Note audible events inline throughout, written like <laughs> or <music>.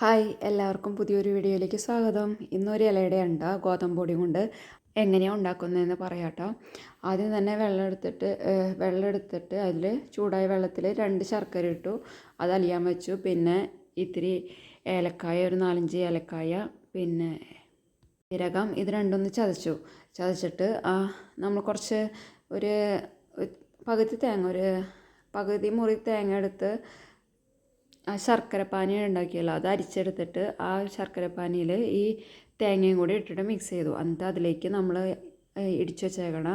Hi എല്ലാവർക്കും പുതിയൊരു വീഡിയോയിലേക്ക് സ്വാഗതം. ഇന്നൊരു ഇലയുടെ ഉണ്ട് ഗോതമ്പ് പൊടി കൊണ്ട് എങ്ങനെയാണ് ഉണ്ടാക്കുന്നതെന്ന് പറയാട്ടോ. ആദ്യം തന്നെ വെള്ളം എടുത്തിട്ട് വെള്ളം എടുത്തിട്ട് അതിൽ ചൂടായ വെള്ളത്തിൽ രണ്ട് ശർക്കര ഇട്ടു. അത് അലിയാൻ വെച്ചു. പിന്നെ ഇത്തിരി ഏലക്കായ ഒരു നാലഞ്ച് ഏലക്കായ പിന്നെ ജീരകം ഇത് രണ്ടൊന്ന് ചതച്ചു. ചതച്ചിട്ട് നമ്മൾ കുറച്ച് ഒരു പകുതി തേങ്ങ ഒരു പകുതി മുറി തേങ്ങ എടുത്ത് ആ ശർക്കരപ്പാനി ഉണ്ടാക്കിയല്ലോ അത് അരിച്ചെടുത്തിട്ട് ആ ശർക്കര പാനിയിൽ ഈ തേങ്ങയും കൂടി ഇട്ടിട്ട് മിക്സ് ചെയ്തു. എന്നിട്ട് അതിലേക്ക് നമ്മൾ ഇടിച്ചു വെച്ചേക്കണ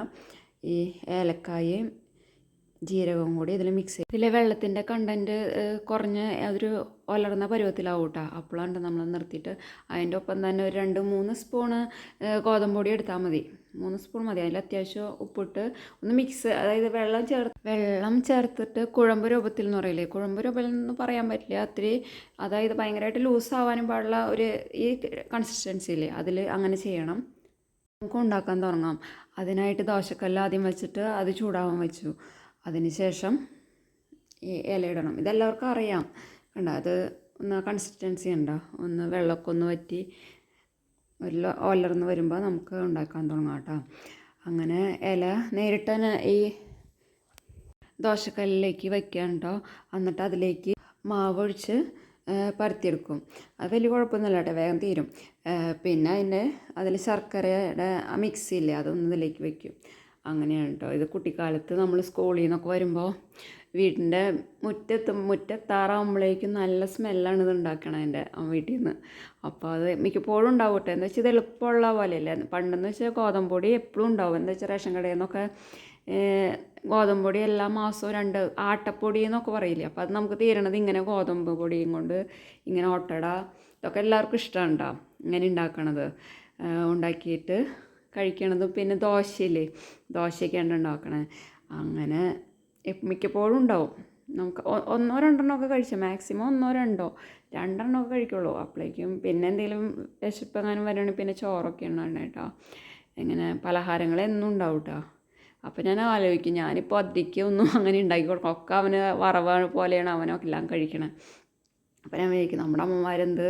ഈ ഏലക്കായയും ജീരകവും കൂടി ഇതിൽ മിക്സ് ചെയ്യും ഇതിലെ വെള്ളത്തിന്റെ കണ്ടന്റ് കുറഞ്ഞ് അതൊരു ഒലർന്ന പരുവത്തിലാവും കേട്ടോ അപ്പോഴാണ് നമ്മൾ നിർത്തിയിട്ട് അതിന്റെ ഒപ്പം തന്നെ ഒരു രണ്ട് മൂന്ന് സ്പൂണ് ഗോതമ്പൊടി എടുത്താൽ മതി. മൂന്ന് സ്പൂൺ മതി. അതിൽ അത്യാവശ്യം ഉപ്പിട്ട് ഒന്ന് മിക്സ് അതായത് വെള്ളം ചേർത്ത് വെള്ളം ചേർത്തിട്ട് കുഴമ്പ് രൂപത്തിൽ എന്ന് പറയില്ലേ? കുഴമ്പ് രൂപത്തിൽ എന്ന് പറയാൻ പറ്റില്ല. അത്തിരി അതായത് ഭയങ്കരമായിട്ട് ലൂസ് ആവാനും പാടുള്ള ഒരു ഈ കൺസിസ്റ്റൻസി ഇല്ലേ അതിൽ അങ്ങനെ ചെയ്യണം. നമുക്ക് ഉണ്ടാക്കാൻ തുടങ്ങാം. അതിനായിട്ട് ദോശക്കല്ല് ആദ്യം വെച്ചിട്ട് അത് ചൂടാവാൻ വെച്ചു. അതിന് ശേഷം ഈ ഇലയിടണം. ഇതെല്ലാവർക്കും അറിയാം. കണ്ട? അത് ഒന്ന് കൺസിസ്റ്റൻസി ഉണ്ടോ? ഒന്ന് വെള്ളമൊക്കെ ഒന്ന് വറ്റി ഒരു വരുമ്പോൾ നമുക്ക് ഉണ്ടാക്കാൻ തുടങ്ങാം കേട്ടോ. അങ്ങനെ ഇല നേരിട്ട് തന്നെ ഈ ദോശക്കല്ലിലേക്ക് വയ്ക്കുക കേട്ടോ എന്നിട്ട് അതിലേക്ക് മാവ് ഒഴിച്ച് ആ, പരത്തിയെടുക്കും. അത് വലിയ കുഴപ്പമൊന്നുമില്ല കേട്ടോ. വേഗം തീരും. പിന്നെ അതിന്റെ അതിൽ ശർക്കരയുടെ മിക്സി ഇല്ലേ അതൊന്നും ഇതിലേക്ക് വെക്കും. അങ്ങനെയാണ് കേട്ടോ ഇത് കുട്ടിക്കാലത്ത് നമ്മൾ സ്കൂളിൽ നിന്നൊക്കെ വരുമ്പോൾ വീടിന്റെ മുറ്റത്ത് മുറ്റത്താറാകുമ്പോഴേക്കും നല്ല സ്മെല്ലാണ് ഇത് ഉണ്ടാക്കണം എന്റെ വീട്ടിൽ നിന്ന് അപ്പോൾ അത് മിക്കപ്പോഴും ഉണ്ടാവും കേട്ടോ എന്താ വെച്ചാൽ ഇത് എളുപ്പമുള്ള പോലെയല്ലേ. പണ്ടെന്ന് വെച്ചാൽ ഗോതമ്പ് പൊടി എപ്പോഴും ഉണ്ടാവും. എന്താ വെച്ചാൽ റേഷൻ കടയിൽ നിന്നൊക്കെ ഏഹ്, ഗോതമ്പ് പൊടി എല്ലാ മാസവും രണ്ട് ആട്ടപ്പൊടി എന്നൊക്കെ പറയില്ലേ. അപ്പോൾ അത് നമുക്ക് തീരണത് ഇങ്ങനെ ഗോതമ്പ് പൊടിയും കൊണ്ട് ഇങ്ങനെ ഓട്ടട ഇതൊക്കെ എല്ലാവർക്കും ഇഷ്ടമാണ് കേട്ടോ ഇങ്ങനെ ഉണ്ടാക്കണത്. ഉണ്ടാക്കിയിട്ട് കഴിക്കണതും പിന്നെ ദോശയില്ലേ? ദോശയൊക്കെയാണ് ഉണ്ടാക്കണേ. അങ്ങനെ മിക്കപ്പോഴും ഉണ്ടാവും. നമുക്ക് ഒന്നോ രണ്ടെണ്ണോ ഒക്കെ കഴിച്ചാൽ മാക്സിമം ഒന്നോ രണ്ടോ രണ്ടെണ്ണം ഒക്കെ കഴിക്കുള്ളൂ. അപ്പോഴേക്കും പിന്നെ എന്തെങ്കിലും വിശപ്പെങ്ങാനും വരികയാണെങ്കിൽ പിന്നെ ചോറൊക്കെ ഉണ്ടാകണം കേട്ടോ. ഇങ്ങനെ പലഹാരങ്ങൾ എന്നും ഉണ്ടാവും കേട്ടോ. അപ്പോൾ ഞാൻ ആലോചിക്കും ഞാനിപ്പോൾ അധികം ഒന്നും അങ്ങനെ ഉണ്ടാക്കി കൊടുക്കും ഒക്കെ അവന് വറവ് പോലെയാണ് അവനൊക്കെ എല്ലാം കഴിക്കണത് അപ്പോൾ ഞാൻ വിചാരിക്കും നമ്മുടെ അമ്മമാരെന്ത്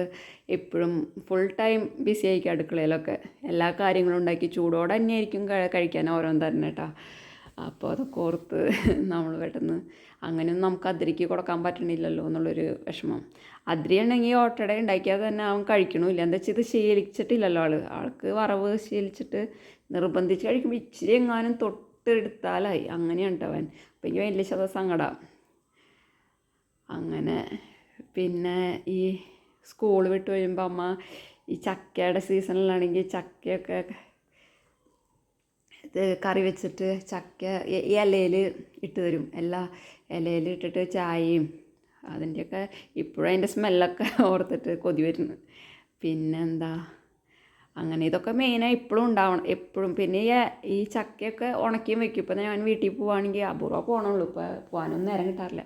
എപ്പോഴും ഫുൾ ടൈം ബിസി ആയിരിക്കും അടുക്കളയിലൊക്കെ. എല്ലാ കാര്യങ്ങളും ഉണ്ടാക്കി ചൂടോടെ തന്നെ ആയിരിക്കും കഴിക്കാൻ ഓരോന്ന് തന്നെ കേട്ടോ അപ്പോൾ അതൊക്കെ ഓർത്ത് <laughs> നമ്മൾ പെട്ടെന്ന് അങ്ങനെയൊന്നും നമുക്ക് അതിരിക്ക് കൊടുക്കാൻ പറ്റണില്ലല്ലോ എന്നുള്ളൊരു വിഷമം. അതിരി ഉണ്ടെങ്കിൽ ഓട്ടട ഉണ്ടാക്കിയാൽ തന്നെ അവൻ കഴിക്കണമില്ല. എന്താ വെച്ചാൽ ഇത് ശീലിച്ചിട്ടില്ലല്ലോ ആൾ ആൾക്ക് വറവ് ശീലിച്ചിട്ട് നിർബന്ധിച്ച് കഴിക്കുമ്പോൾ ഇച്ചിരി എങ്ങാനും തൊട്ടെടുത്താലായി. അങ്ങനെയാണ് കേട്ടോ അവൻ അപ്പം എനിക്ക് വലിയ ശത സങ്കടം. അങ്ങനെ പിന്നെ ഈ സ്കൂൾ വിട്ട് വരുമ്പോൾ അമ്മ ഈ ചക്കയുടെ സീസണിലാണെങ്കിൽ ചക്കയൊക്കെ കറി വെച്ചിട്ട് ചക്ക ഈ ഇലയിൽ ഇട്ട് തരും. എല്ലാ ഇലയിൽ ഇട്ടിട്ട് ചായയും അതിന്റെയൊക്കെ ഇപ്പോഴും അതിന്റെ സ്മെല്ലൊക്കെ <laughs> ഓർത്തിട്ട് കൊതി വരുന്നു പിന്നെന്താ? അങ്ങനെ ഇതൊക്കെ മെയിനായി ഇപ്പോഴും ഉണ്ടാവണം. എപ്പോഴും പിന്നെ ഈ ചക്കയൊക്കെ ഉണക്കിയും വെക്കും. ഇപ്പം ഞാൻ വീട്ടിൽ പോവുകയാണെങ്കിൽ അപൂർവം പോകണുള്ളൂ ഇപ്പോൾ പോകാനൊന്നും നേരം കിട്ടാറില്ല.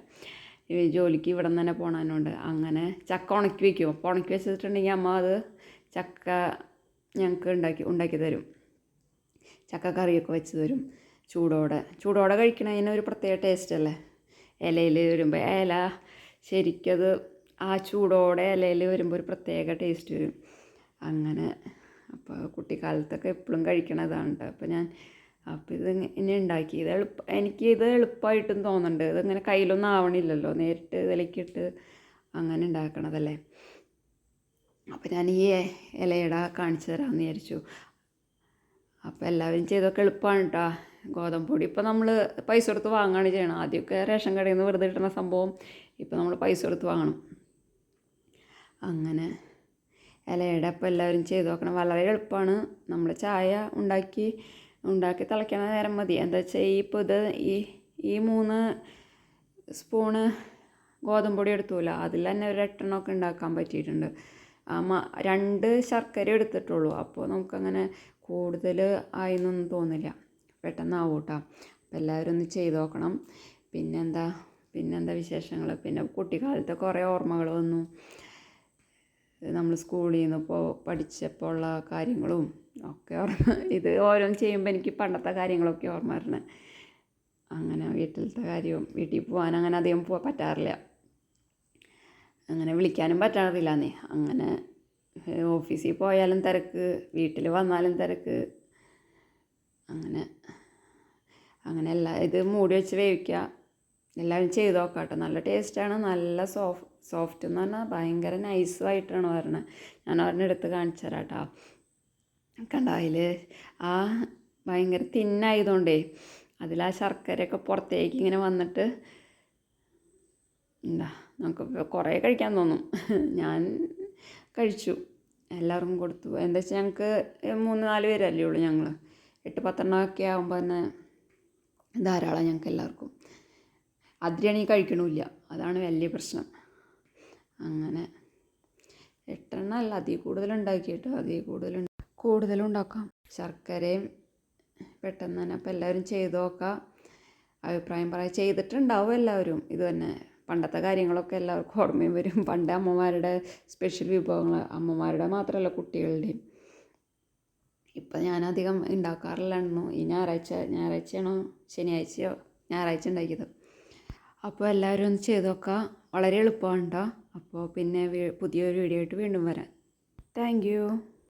ജോലിക്ക് ഇവിടെ നിന്ന് തന്നെ പോകണതിനുണ്ട് അങ്ങനെ ചക്ക ഉണക്കി വയ്ക്കും അപ്പോൾ ഉണക്കി വെച്ചിട്ടുണ്ടെങ്കിൽ അമ്മ അത് ചക്ക ഞങ്ങൾക്ക് ഉണ്ടാക്കി ഉണ്ടാക്കി തരും. ചക്ക കറിയൊക്കെ വെച്ച് തരും ചൂടോടെ. ചൂടോടെ കഴിക്കണതിന് ഒരു പ്രത്യേക ടേസ്റ്റ് അല്ലേ? ഇലയിൽ വരുമ്പോൾ ഇല ശരിക്കത് ആ ചൂടോടെ ഇലയിൽ വരുമ്പോൾ ഒരു പ്രത്യേക ടേസ്റ്റ് വരും. അങ്ങനെ. അപ്പോൾ കുട്ടിക്കാലത്തൊക്കെ എപ്പോഴും കഴിക്കണതാണ് കേട്ടോ അപ്പോൾ ഞാൻ അപ്പോൾ ഇത് ഇനി ഉണ്ടാക്കി ഇത് എളുപ്പ എനിക്ക് ഇത് എളുപ്പമായിട്ടും തോന്നുന്നുണ്ട് ഇതിങ്ങനെ കയ്യിലൊന്നും ആവണില്ലല്ലോ. നേരിട്ട് ഇതിലേക്കിട്ട് അങ്ങനെ ഉണ്ടാക്കണതല്ലേ. അപ്പോൾ ഞാൻ ഈ ഇലയിട കാണിച്ചു തരാമെന്ന് വിചാരിച്ചു. അപ്പോൾ എല്ലാവരും ചെയ്തൊക്കെ എളുപ്പമാണ് കേട്ടോ ഗോതമ്പ് പൊടി ഇപ്പോൾ നമ്മൾ പൈസ കൊടുത്ത് വാങ്ങുകയാണ് ചെയ്യണം ആദ്യമൊക്കെ റേഷൻ കടയിൽ നിന്ന് വെറുതെ കിട്ടുന്ന സംഭവം ഇപ്പോൾ നമ്മൾ പൈസ കൊടുത്ത് വാങ്ങണം. അങ്ങനെ ഇലയുടെ അപ്പോൾ എല്ലാവരും ചെയ്ത് നോക്കണം. വളരെ എളുപ്പമാണ് നമ്മൾ ചായ ഉണ്ടാക്കി ഉണ്ടാക്കി തിളയ്ക്കണ നേരം മതി. എന്താ വെച്ചാൽ ഈ ഇപ്പോൾ ഈ ഈ മൂന്ന് സ്പൂണ് ഗോതമ്പ് പൊടി എടുത്തൂല. അതിൽ തന്നെ ഒരു എട്ടെണ്ണമൊക്കെ ഉണ്ടാക്കാൻ പറ്റിയിട്ടുണ്ട്. രണ്ട് ശർക്കര എടുത്തിട്ടുള്ളൂ. അപ്പോൾ നമുക്കങ്ങനെ കൂടുതൽ ആയി എന്നൊന്നും തോന്നില്ല. പെട്ടെന്നാവും കേട്ടോ അപ്പോൾ എല്ലാവരും ഒന്ന് ചെയ്ത് നോക്കണം. പിന്നെന്താ പിന്നെന്താ വിശേഷങ്ങൾ പിന്നെ കുട്ടിക്കാലത്തെ കുറേ ഓർമ്മകൾ വന്നു. നമ്മൾ സ്കൂളിൽ നിന്ന് ഇപ്പോൾ പഠിച്ചപ്പോൾ ഉള്ള കാര്യങ്ങളും ഒക്കെ ഓർമ്മ <laughs> ഇത് ഓരോന്ന് ചെയ്യുമ്പോൾ എനിക്ക് പണ്ടത്തെ കാര്യങ്ങളൊക്കെ ഓർമ്മ വരണേ. അങ്ങനെ വീട്ടിലത്തെ കാര്യവും വീട്ടിൽ പോകാൻ അങ്ങനെ അധികം പോകാൻ പറ്റാറില്ല. അങ്ങനെ വിളിക്കാനും പറ്റാറില്ലാന്നേ അങ്ങനെ ഓഫീസിൽ പോയാലും തിരക്ക് വീട്ടിൽ വന്നാലും തിരക്ക്. അങ്ങനെ അങ്ങനെ എല്ലാ ഇത് മൂടി വെച്ച് വേവിക്കുക എല്ലാവരും ചെയ്ത് നോക്കാം കേട്ടോ നല്ല ടേസ്റ്റാണ് നല്ല സോഫ് സോഫ്റ്റ് എന്ന് പറഞ്ഞാൽ ഭയങ്കര നൈസുമായിട്ടാണ് വരണത് ഞാൻ ഒരെണ്ണം എടുത്ത് കാണിച്ചു തരാം കേട്ടോ ആ ഭയങ്കര തിന്നായതുകൊണ്ടേ അതിൽ ആ ശർക്കരയൊക്കെ പുറത്തേക്ക് ഇങ്ങനെ വന്നിട്ട് എന്താ നമുക്ക് കുറേ കഴിക്കാൻ തോന്നും. ഞാൻ കഴിച്ചു. എല്ലാവർക്കും കൊടുത്തു. എന്താ വെച്ചാൽ ഞങ്ങൾക്ക് മൂന്ന് നാല് പേരല്ലേ ഉള്ളൂ ഞങ്ങൾ എട്ട് പത്തെണ്ണമൊക്കെ ആകുമ്പോൾ തന്നെ ധാരാളം ഞങ്ങൾക്ക് എല്ലാവർക്കും. അതിരാണെങ്കിൽ കഴിക്കണമില്ല അതാണ് വലിയ പ്രശ്നം. അങ്ങനെ. എട്ടെണ്ണം അല്ല അതിൽ കൂടുതൽ ഉണ്ടാക്കിയിട്ട്? അതിൽ കൂടുതൽ കൂടുതലും ഉണ്ടാക്കാം. ശർക്കരയും പെട്ടെന്ന് തന്നെ അപ്പോൾ എല്ലാവരും ചെയ്ത് നോക്കാം. അഭിപ്രായം പറയാം. ചെയ്തിട്ടുണ്ടാവും എല്ലാവരും. ഇത് തന്നെ പണ്ടത്തെ കാര്യങ്ങളൊക്കെ എല്ലാവർക്കും ഓർമ്മയും വരും. പണ്ട് അമ്മമാരുടെ സ്പെഷ്യൽ വിഭവങ്ങൾ അമ്മമാരുടെ മാത്രമല്ല കുട്ടികളുടെയും. ഇപ്പം ഞാനധികം ഉണ്ടാക്കാറില്ലായിരുന്നു. ഈ ഞായറാഴ്ച ഞായറാഴ്ചയാണോ? ശനിയാഴ്ചയോ? ഞായറാഴ്ച ഉണ്ടാക്കിയത്. അപ്പോൾ എല്ലാവരും ഒന്ന് ചെയ്ത് നോക്കുക വളരെ എളുപ്പമാണ് കേട്ടോ അപ്പോൾ പിന്നെ പുതിയൊരു വീഡിയോ ആയിട്ട് വീണ്ടും വരാം. താങ്ക്